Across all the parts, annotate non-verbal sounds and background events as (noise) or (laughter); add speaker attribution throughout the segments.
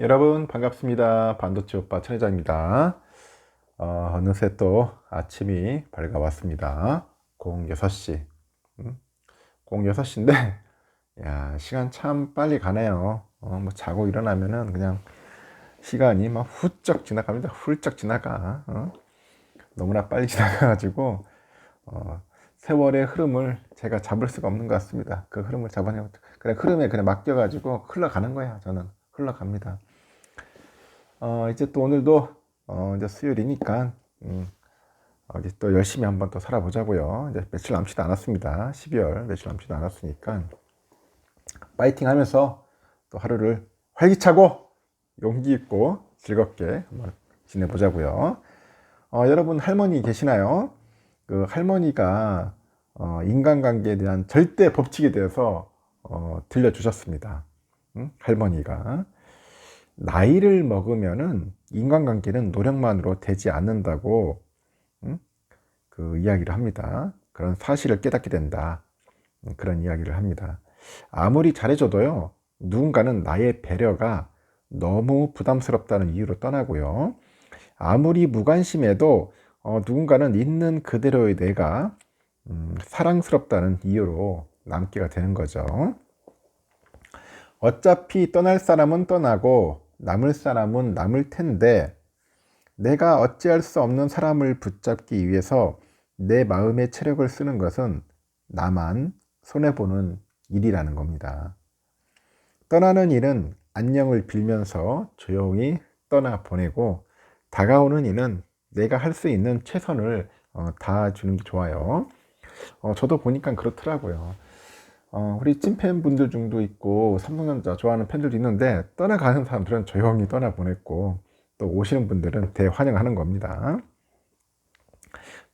Speaker 1: 여러분 반갑습니다. 반도체 오빠 천혜자입니다. 어, 어느새 또 아침이 밝아왔습니다. 06시. 음? 06시인데, (laughs) 야, 시간 참 빨리 가네요. 어, 뭐 자고 일어나면은 그냥 시간이 막 훌쩍 지나갑니다. 훌쩍 지나가. 어? 너무나 빨리 (laughs) 지나가가지고, 어, 세월의 흐름을 제가 잡을 수가 없는 것 같습니다. 그 흐름을 잡아내고, 그냥 흐름에 그냥 맡겨가지고 흘러가는 거야, 저는. 흘러갑니다. 어, 이제 또 오늘도, 어, 이제 수요일이니까, 음, 어, 이제 또 열심히 한번 또 살아보자고요. 이제 며칠 남지도 않았습니다. 12월 며칠 남지도 않았으니까, 파이팅 하면서 또 하루를 활기차고 용기 있고 즐겁게 한번 지내보자고요. 어, 여러분 할머니 계시나요? 그 할머니가 어, 인간관계에 대한 절대 법칙에 대해서 어, 들려주셨습니다. 응? 할머니가 나이를 먹으면은 인간관계는 노력만으로 되지 않는다고 응? 그 이야기를 합니다. 그런 사실을 깨닫게 된다. 응, 그런 이야기를 합니다. 아무리 잘해줘도요, 누군가는 나의 배려가 너무 부담스럽다는 이유로 떠나고요. 아무리 무관심해도 어, 누군가는 있는 그대로의 내가 음, 사랑스럽다는 이유로 남게가 되는 거죠. 어차피 떠날 사람은 떠나고 남을 사람은 남을 텐데 내가 어찌할 수 없는 사람을 붙잡기 위해서 내 마음의 체력을 쓰는 것은 나만 손해보는 일이라는 겁니다. 떠나는 일은 안녕을 빌면서 조용히 떠나 보내고 다가오는 일은 내가 할 수 있는 최선을 어, 다주는 게 좋아요. 어, 저도 보니까 그렇더라고요. 어, 우리 찐팬 분들 중도 있고 삼성전자 좋아하는 팬들도 있는데 떠나가는 사람들은 조용히 떠나보냈고 또 오시는 분들은 대환영하는 겁니다.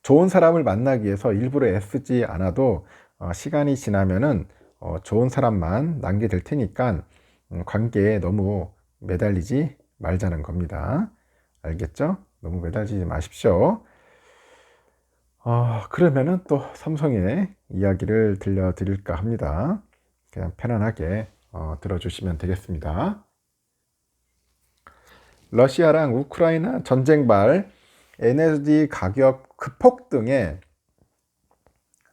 Speaker 1: 좋은 사람을 만나기 위해서 일부러 애쓰지 않아도 어, 시간이 지나면은 어, 좋은 사람만 남게 될 테니까 음, 관계에 너무 매달리지 말자는 겁니다. 알겠죠? 너무 매달리지 마십시오. 어, 그러면은 또 삼성의 이야기를 들려드릴까 합니다. 그냥 편안하게 어, 들어주시면 되겠습니다. 러시아랑 우크라이나 전쟁발 에너지 가격 급폭등에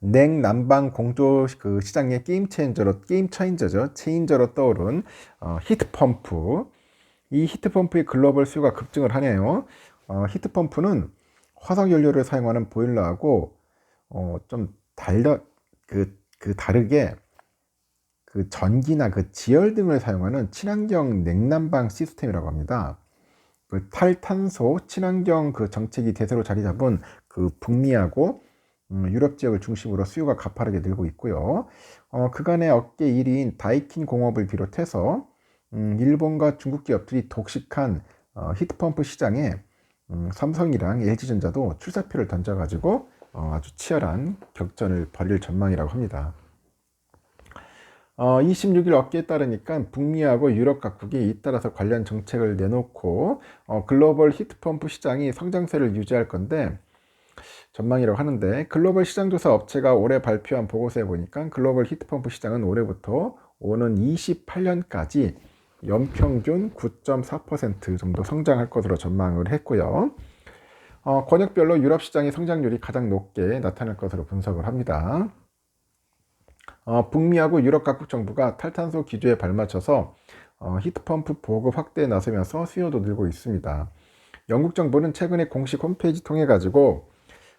Speaker 1: 냉난방 공조 그 시장의 게임 체인저로 게임 체인저죠 체인저로 떠오른 어, 히트 펌프 이 히트 펌프의 글로벌 수요가 급증을 하네요. 어, 히트 펌프는 화석 연료를 사용하는 보일러하고 어, 좀 달려 그, 그 다르게 그 전기나 그 지열 등을 사용하는 친환경 냉난방 시스템이라고 합니다. 그 탈탄소 친환경 그 정책이 대세로 자리 잡은 그 북미하고 음, 유럽 지역을 중심으로 수요가 가파르게 늘고 있고요. 어, 그간의 업계 1위인 다이킨 공업을 비롯해서 음, 일본과 중국 기업들이 독식한 어, 히트펌프 시장에 음, 삼성이랑 LG전자도 출사표를 던져가지고 어, 아주 치열한 격전을 벌일 전망이라고 합니다. 어, 26일 업계에 따르니까 북미하고 유럽 각국이 잇따라서 관련 정책을 내놓고 어, 글로벌 히트펌프 시장이 성장세를 유지할 건데 전망이라고 하는데 글로벌 시장조사 업체가 올해 발표한 보고서에 보니까 글로벌 히트펌프 시장은 올해부터 오는 28년까지 연평균 9.4% 정도 성장할 것으로 전망을 했고요. 어, 권역별로 유럽 시장의 성장률이 가장 높게 나타날 것으로 분석을 합니다. 어, 북미하고 유럽 각국 정부가 탈탄소 기조에 발맞춰서 어, 히트펌프 보급 확대에 나서면서 수요도 늘고 있습니다. 영국 정부는 최근에 공식 홈페이지 통해 가지고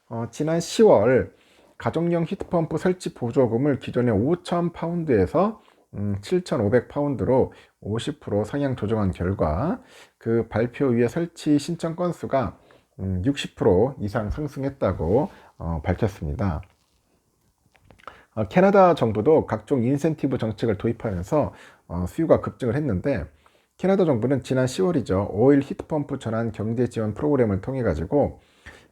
Speaker 1: 어, 지난 10월 가정용 히트펌프 설치 보조금을 기존의 5,000 파운드에서 음, 7,500 파운드로 50% 상향 조정한 결과 그 발표 위에 설치 신청 건수가 음, 60% 이상 상승했다고 어, 밝혔습니다. 어, 캐나다 정부도 각종 인센티브 정책을 도입하면서 어, 수요가 급증을 했는데 캐나다 정부는 지난 10월이죠. 오일 히트펌프 전환 경제 지원 프로그램을 통해 가지고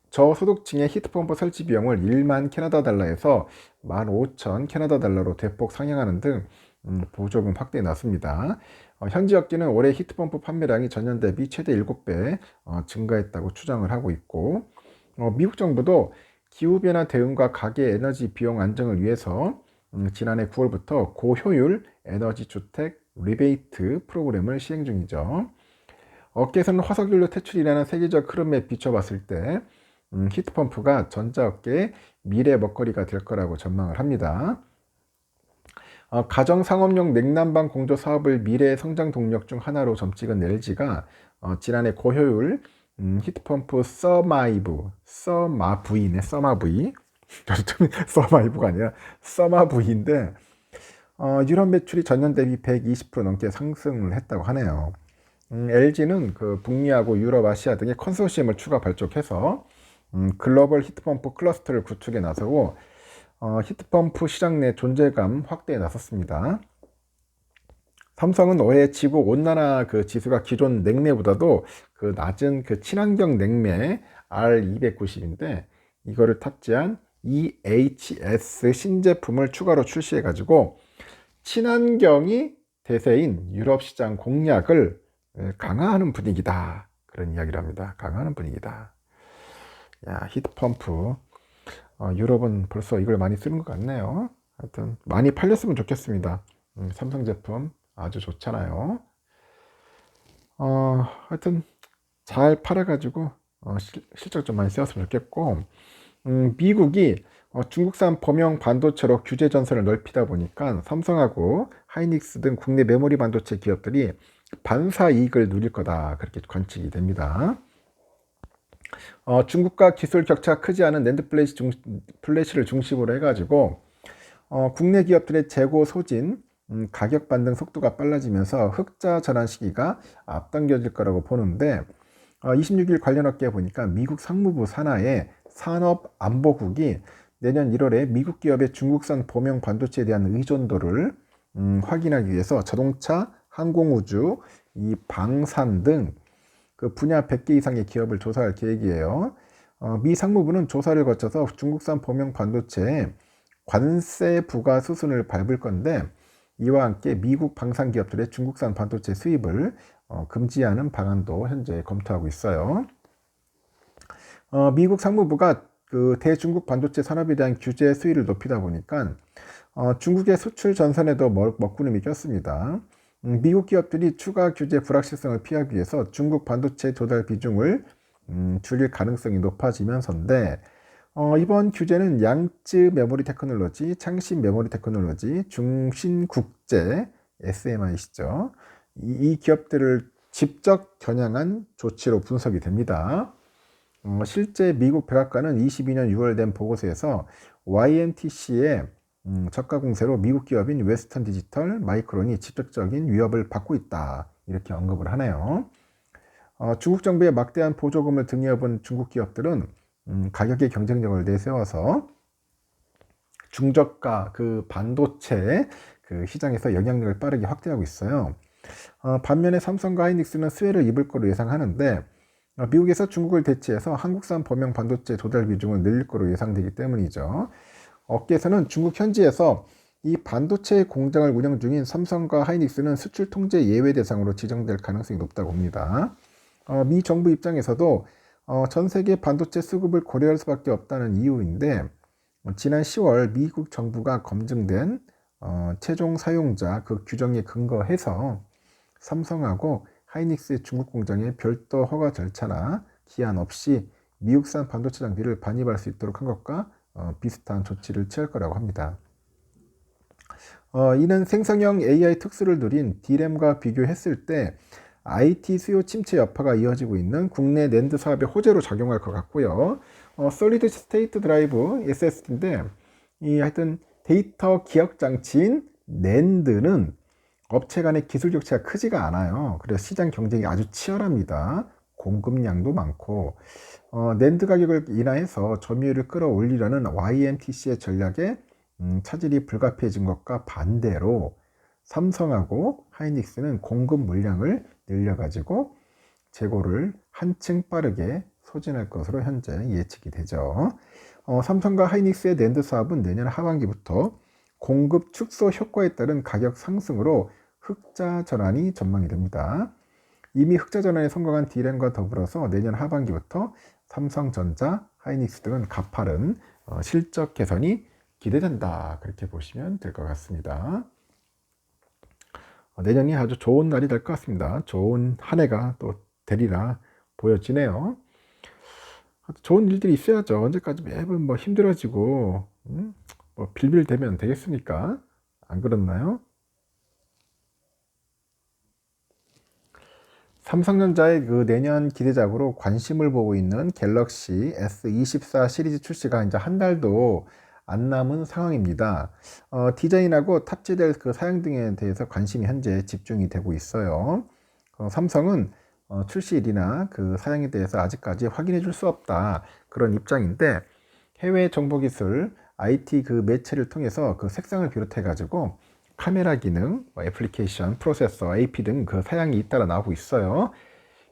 Speaker 1: 저소득층의 히트펌프 설치 비용을 1만 캐나다 달러에서 15,000 캐나다 달러로 대폭 상향하는 등 음, 보조금 확대에 나섭니다. 어, 현지 업계는 올해 히트펌프 판매량이 전년 대비 최대 7배 어, 증가했다고 추정을 하고 있고 어, 미국 정부도 기후변화 대응과 가계 에너지 비용 안정을 위해서 음, 지난해 9월부터 고효율 에너지 주택 리베이트 프로그램을 시행 중이죠. 업계에서는 화석연료 퇴출이라는 세계적 흐름에 비춰봤을 때 음, 히트펌프가 전자업계의 미래 먹거리가 될 거라고 전망을 합니다. 어, 가정 상업용 냉난방 공조 사업을 미래의 성장 동력 중 하나로 점찍은 LG가 어, 지난해 고효율 음, 히트펌프 서마이브, 서마브이네, 서마브이. (laughs) 서마이브가 아니라 서마브이인데 어, 유럽 매출이 전년 대비 120% 넘게 상승을 했다고 하네요. 음, LG는 그 북미하고 유럽, 아시아 등의 컨소시엄을 추가 발족해서 음, 글로벌 히트펌프 클러스터를 구축에 나서고 어, 히트펌프 시장 내 존재감 확대에 나섰습니다. 삼성은 올해 지구 온난화 그 지수가 기존 냉매보다도 그 낮은 그 친환경 냉매 R290인데 이거를 탑재한 EHS 신제품을 추가로 출시해 가지고 친환경이 대세인 유럽 시장 공략을 강화하는 분위기다. 그런 이야기를 합니다. 강화하는 분위기다. 야, 히트펌프. 어, 유럽은 벌써 이걸 많이 쓰는 것 같네요. 하여튼 많이 팔렸으면 좋겠습니다. 음, 삼성 제품 아주 좋잖아요. 어, 하여튼 잘 팔아가지고 어, 실, 실적 좀 많이 세웠으면 좋겠고 음, 미국이 어, 중국산 범용 반도체로 규제 전선을 넓히다 보니까 삼성하고 하이닉스 등 국내 메모리 반도체 기업들이 반사 이익을 누릴 거다 그렇게 관측이 됩니다. 어, 중국과 기술 격차가 크지 않은 랜드 플래시 중, 플래시를 중심으로 해가지고 어, 국내 기업들의 재고 소진, 음, 가격 반등 속도가 빨라지면서 흑자 전환 시기가 앞당겨질 거라고 보는데 어, 26일 관련 업계에 보니까 미국 상무부 산하의 산업안보국이 내년 1월에 미국 기업의 중국산 범용 반도체에 대한 의존도를 음, 확인하기 위해서 자동차, 항공우주, 이 방산 등 그 분야 100개 이상의 기업을 조사할 계획이에요. 어, 미 상무부는 조사를 거쳐서 중국산 범용 반도체에 관세 부과 수순을 밟을 건데 이와 함께 미국 방산 기업들의 중국산 반도체 수입을 어, 금지하는 방안도 현재 검토하고 있어요. 어, 미국 상무부가 그 대중국 반도체 산업에 대한 규제 수위를 높이다 보니까 어, 중국의 수출 전선에도 먹구름이 꼈습니다. 음, 미국 기업들이 추가 규제 불확실성을 피하기 위해서 중국 반도체 조달 비중을 음, 줄일 가능성이 높아지면서인데 어, 이번 규제는 양쯔 메모리 테크놀로지, 창신 메모리 테크놀로지, 중신국제 SMI시죠. 이, 이 기업들을 직접 겨냥한 조치로 분석이 됩니다. 어, 실제 미국 백악관은 22년 6월 된 보고서에서 YMTC의 음, 저가 공세로 미국 기업인 웨스턴 디지털, 마이크론이 직접적인 위협을 받고 있다. 이렇게 언급을 하네요. 어, 중국 정부의 막대한 보조금을 등려본 중국 기업들은 음, 가격의 경쟁력을 내세워서 중저가 그 반도체 그 시장에서 영향력을 빠르게 확대하고 있어요. 어, 반면에 삼성과 하이닉스는 수혜를 입을 거로 예상하는데 어, 미국에서 중국을 대체해서 한국산 범용 반도체 조달 비중을 늘릴 거로 예상되기 때문이죠. 업계에서는 중국 현지에서 이 반도체 공장을 운영 중인 삼성과 하이닉스는 수출 통제 예외 대상으로 지정될 가능성이 높다고 봅니다. 어, 미 정부 입장에서도 어, 전 세계 반도체 수급을 고려할 수밖에 없다는 이유인데 어, 지난 10월 미국 정부가 검증된 어, 최종 사용자 그 규정에 근거해서 삼성하고 하이닉스의 중국 공장에 별도 허가 절차나 기한 없이 미국산 반도체 장비를 반입할 수 있도록 한 것과 어, 비슷한 조치를 취할 거라고 합니다. 어, 이는 생성형 AI 특수를 누린 D램과 비교했을 때 IT 수요 침체 여파가 이어지고 있는 국내 낸드 사업의 호재로 작용할 것 같고요. 어, 솔리드 스테이트 드라이브 SSD인데 이 하여튼 데이터 기억 장치인 낸드는 업체 간의 기술 격차가 크지가 않아요. 그래서 시장 경쟁이 아주 치열합니다. 공급량도 많고 어, 낸드 가격을 인하해서 점유율을 끌어올리려는 YMTC의 전략에 음, 차질이 불가피해진 것과 반대로 삼성하고 하이닉스는 공급 물량을 늘려가지고 재고를 한층 빠르게 소진할 것으로 현재 예측이 되죠. 어, 삼성과 하이닉스의 낸드 사업은 내년 하반기부터 공급 축소 효과에 따른 가격 상승으로 흑자 전환이 전망이 됩니다. 이미 흑자 전환에 성공한 D램과 더불어서 내년 하반기부터 삼성전자, 하이닉스 등은 가파른 어, 실적 개선이 기대된다. 그렇게 보시면 될 것 같습니다. 어, 내년이 아주 좋은 날이 될 것 같습니다. 좋은 한 해가 또 되리라 보여지네요. 좋은 일들이 있어야죠. 언제까지 매번 뭐 힘들어지고 음? 뭐 빌빌대면 되겠습니까? 안 그렇나요? 삼성전자의 그 내년 기대작으로 관심을 보고 있는 갤럭시 S24 시리즈 출시가 이제 한 달도 안 남은 상황입니다. 어, 디자인하고 탑재될 그 사양 등에 대해서 관심이 현재 집중이 되고 있어요. 어, 삼성은 어, 출시일이나 그 사양에 대해서 아직까지 확인해 줄 수 없다. 그런 입장인데 해외 정보기술 IT 그 매체를 통해서 그 색상을 비롯해 가지고 카메라 기능, 뭐 애플리케이션, 프로세서, AP 등 그 사양이 잇따라 나오고 있어요.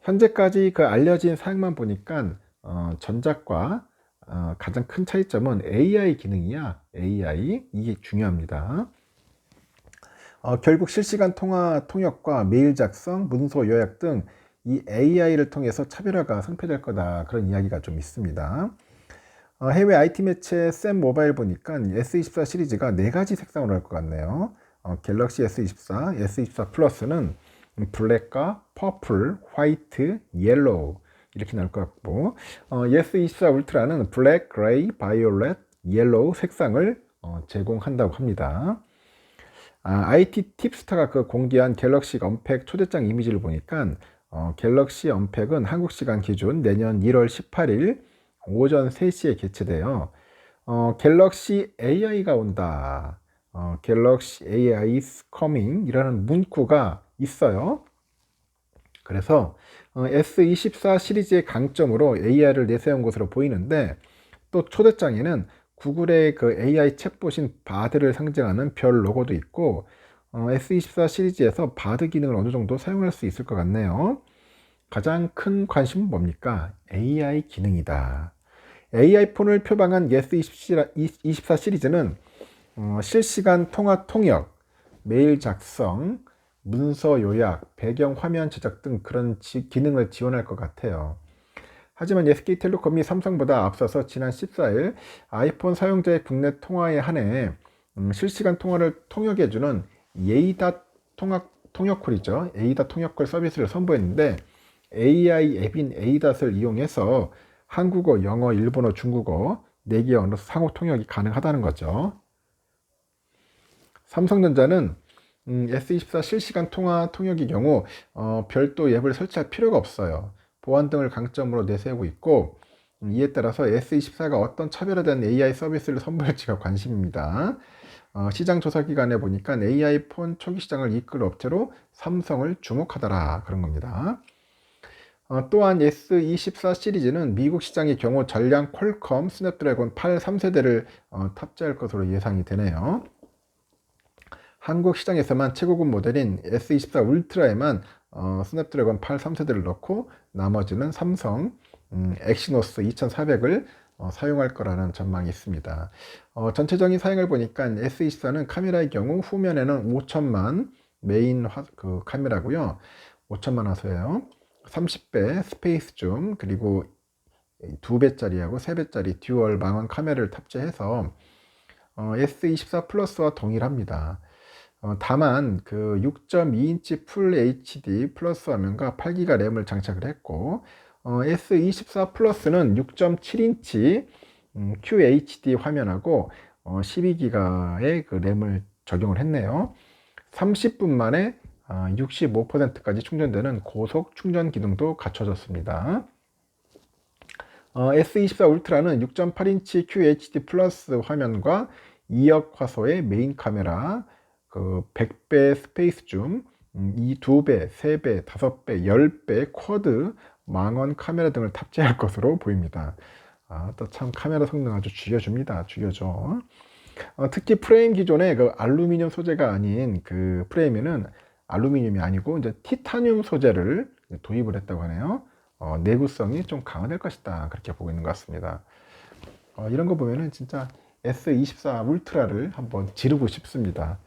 Speaker 1: 현재까지 그 알려진 사양만 보니까 어, 전작과 어, 가장 큰 차이점은 AI 기능이야. AI 이게 중요합니다. 어, 결국 실시간 통화 통역과 메일 작성, 문서 요약 등 이 AI를 통해서 차별화가 성패될 거다 그런 이야기가 좀 있습니다. 어, 해외 IT 매체 샘 모바일 보니까 S24 시리즈가 네 가지 색상으로 할 것 같네요. 어, 갤럭시 S24, S24 플러스는 블랙과 퍼플, 화이트, 옐로우 이렇게 나올 것 같고 어, S24 울트라는 블랙, 그레이, 바이올렛, 옐로우 색상을 어, 제공한다고 합니다. 아, IT 팁스타가 그 공개한 갤럭시 언팩 초대장 이미지를 보니까 어, 갤럭시 언팩은 한국 시간 기준 내년 1월 18일 오전 3시에 개최돼요. 어, 갤럭시 AI가 온다. 어, 갤럭시 AI is coming 이라는 문구가 있어요. 그래서 어, S24 시리즈의 강점으로 AI를 내세운 것으로 보이는데 또 초대장에는 구글의 그 AI 챗봇인 바드를 상징하는 별 로고도 있고 어, S24 시리즈에서 바드 기능을 어느 정도 사용할 수 있을 것 같네요. 가장 큰 관심은 뭡니까? AI 기능이다. AI 폰을 표방한 S24 시리즈는 어, 실시간 통화 통역, 메일 작성, 문서 요약, 배경 화면 제작 등 그런 지, 기능을 지원할 것 같아요. 하지만 SK텔레콤이 삼성보다 앞서서 지난 14일 아이폰 사용자의 국내 통화에 한해 음, 실시간 통화를 통역해주는 예이다 통역, 통역콜이죠. 에이다 통역콜 서비스를 선보였는데 AI 앱인 에이닷을 이용해서 한국어, 영어, 일본어, 중국어 4개 언어 상호 통역이 가능하다는 거죠. 삼성전자는 음, S24 실시간 통화 통역의 경우 어, 별도 앱을 설치할 필요가 없어요. 보안 등을 강점으로 내세우고 있고 음, 이에 따라서 S24가 어떤 차별화된 AI 서비스를 선보일지가 관심입니다. 어, 시장 조사 기관에 보니까 AI 폰 초기 시장을 이끌 업체로 삼성을 주목하더라 그런 겁니다. 어, 또한 S24 시리즈는 미국 시장의 경우 전량 퀄컴 스냅드래곤 8 3세대를 어, 탑재할 것으로 예상이 되네요. 한국 시장에서만 최고급 모델인 S24 울트라에만 어, 스냅드래곤 8 3세대를 넣고 나머지는 삼성 음, 엑시노스 2400을 어, 사용할 거라는 전망이 있습니다. 어, 전체적인 사양을 보니까 S24는 카메라의 경우 후면에는 5천만 메인 화, 그 카메라고요. 5천만 화소예요. 30배 스페이스 줌 그리고 2배짜리하고 3배짜리 듀얼 망원 카메라를 탑재해서 어, S24 플러스와 동일합니다. 어, 다만 그 6.2인치 풀 HD 플러스 화면과 8기가 램을 장착을 했고 어, S24 플러스는 6.7인치 음, QHD 화면하고 어, 12기가의 그 램을 적용을 했네요. 30분 만에 어, 65%까지 충전되는 고속 충전 기능도 갖춰졌습니다. 어, S24 울트라는 6.8인치 QHD 플러스 화면과 2억 화소의 메인 카메라, 그 100배 스페이스 줌, 음, 이 2배, 3배, 5배, 10배 쿼드 망원 카메라 등을 탑재할 것으로 보입니다. 아, 또 참 카메라 성능 아주 죽여줍니다. 죽여줘. 어, 특히 프레임 기존의 그 알루미늄 소재가 아닌 그 프레임에는 알루미늄이 아니고 이제 티타늄 소재를 도입을 했다고 하네요. 어, 내구성이 좀 강화될 것이다. 그렇게 보고 있는 것 같습니다. 어, 이런 거 보면은 진짜 S24 울트라를 한번 지르고 싶습니다.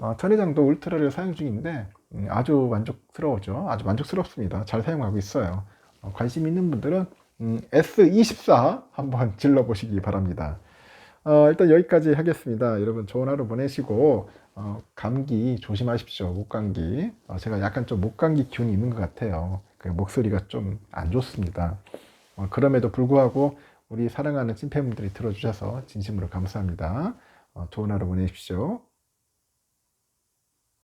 Speaker 1: 어, 천회장도 울트라를 사용 중인데 음, 아주 만족스러워죠. 아주 만족스럽습니다. 잘 사용하고 있어요. 어, 관심 있는 분들은 음, S24 한번 (laughs) 질러보시기 바랍니다. 어, 일단 여기까지 하겠습니다. 여러분 좋은 하루 보내시고 어, 감기 조심하십시오. 목감기. 어, 제가 약간 좀 목감기 기운이 있는 것 같아요. 그 목소리가 좀 안 좋습니다. 어, 그럼에도 불구하고 우리 사랑하는 찐팬분들이 들어주셔서 진심으로 감사합니다. 어, 좋은 하루 보내십시오.